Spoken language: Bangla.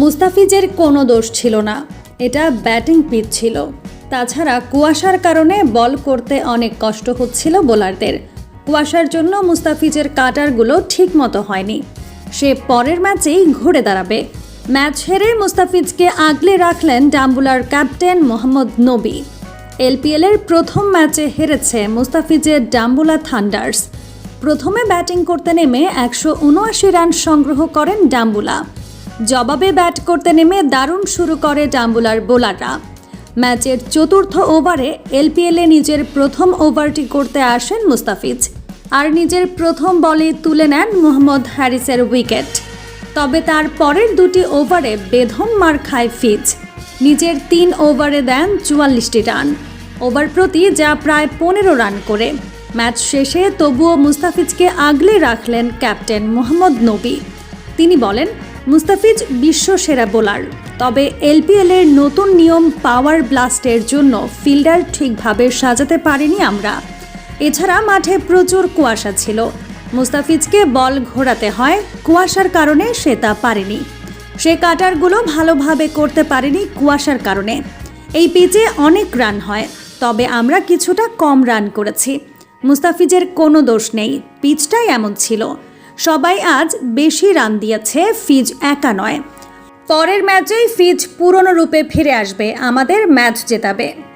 মুস্তাফিজের কোনো দোষ ছিল না। এটা ব্যাটিং পিচ ছিল। তাছাড়া কুয়াশার কারণে বল করতে অনেক কষ্ট হচ্ছিল বোলারদের। কুয়াশার জন্য মুস্তাফিজের কাটারগুলো ঠিক মতো হয়নি। সে পরের ম্যাচেই ঘুরে দাঁড়াবে। ম্যাচ হেরে মুস্তাফিজকে আগলে রাখলেন ডাম্বুলার ক্যাপ্টেন মোহাম্মদ নবী। এলপিএলের প্রথম ম্যাচে হেরেছে মুস্তাফিজের ডাম্বুলা থান্ডার্স। প্রথমে ব্যাটিং করতে নেমে একশো উনআশি রান সংগ্রহ করেন ডাম্বুলা। জবাবে ব্যাট করতে নেমে দারুণ শুরু করে ডাম্বুলার বোলাররা। ম্যাচের চতুর্থ ওভারে এলপিএলে নিজের প্রথম ওভারটি করতে আসেন মুস্তাফিজ। আর নিজের প্রথম বলে তুলে নেন মোহাম্মদ হ্যারিসের উইকেট। তবে তার পরের দুটি ওভারে বেধম মার খায় ফিজ। নিজের তিন ওভারে দেন চুয়াল্লিশটি রান। ওভার প্রতি যা প্রায় পনেরো রান করে। ম্যাচ শেষে তবুও মুস্তাফিজকে আগলে রাখলেন ক্যাপ্টেন মোহাম্মদ নবী। তিনি বলেন মুস্তাফিজ বিশ্ব সেরা বোলার। তবে এলপিএলের নতুন নিয়ম পাওয়ার ব্লাস্টের জন্য ফিল্ডার ঠিকভাবে সাজাতে পারিনি আমরা। এছাড়া মাঠে প্রচুর কুয়াশা ছিল। মুস্তাফিজকে বল ঘোরাতে হয়, কুয়াশার কারণে সে তা পারেনি। সে কাটারগুলো ভালোভাবে করতে পারেনি কুয়াশার কারণে। এই পিচে অনেক রান হয়, তবে আমরা কিছুটা কম রান করেছি। মুস্তাফিজের কোনো দোষ নেই, পিচটাই এমন ছিল। সবাই আজ বেশি রান দিয়েছে ফিজ একা নয়। পরের ম্যাচেই ফিজ পুরনো রূপে ফিরে আসবে, আমাদের ম্যাচ জেতাবে।